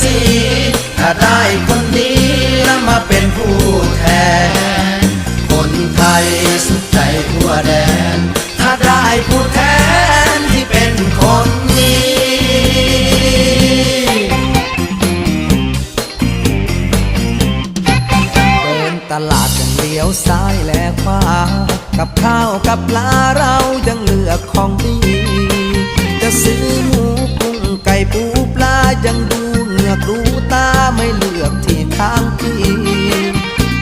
ศรีถ้าได้คนดีแล้วมาเป็นผู้แทน คนไทยสุขใจทั่วแดน ถ้าได้ผู้แทนที่เป็นคนดีเดินตลาดยังเลี้ยวซ้ายและขวา กับข้าวกับปลาเรายังเลือกของดี ไม่เลือกที่ข้างพี่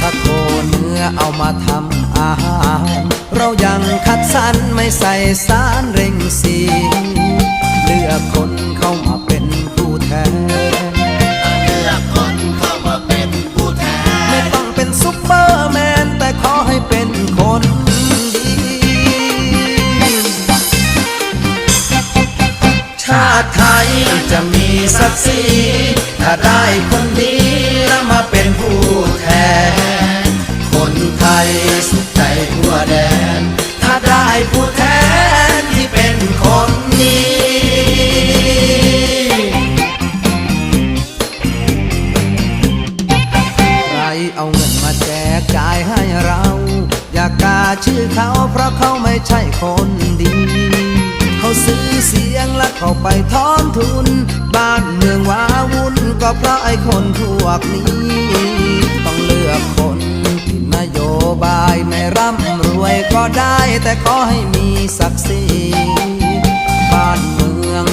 ถ้าโคเนื้อเอามาทำอาหาร เรายังคัดสรรไม่ใส่สารเร่งสี ติไทยจะมีศักดิ์ศรีถ้าได้คนดีแล้วมาเป็นผู้แทน คนไทยสุขใจทั่วแดน ถ้าได้ผู้แทนที่เป็นคนดีใครเอาเงินมาแจกจ่ายให้เรา อย่ากาชื่อเขาเพราะเขาไม่ใช่คนดี ซื้อเสียงและเข้าไปทอนทุน บ้านเมืองว้าวุ่นก็เพราะไอ้คนพวกนี้ ต้องเลือกคนที่นโยบายไม่ร่ำรวยก็ได้ แต่ขอให้มีศักดิ์ศรีบ้านเมือง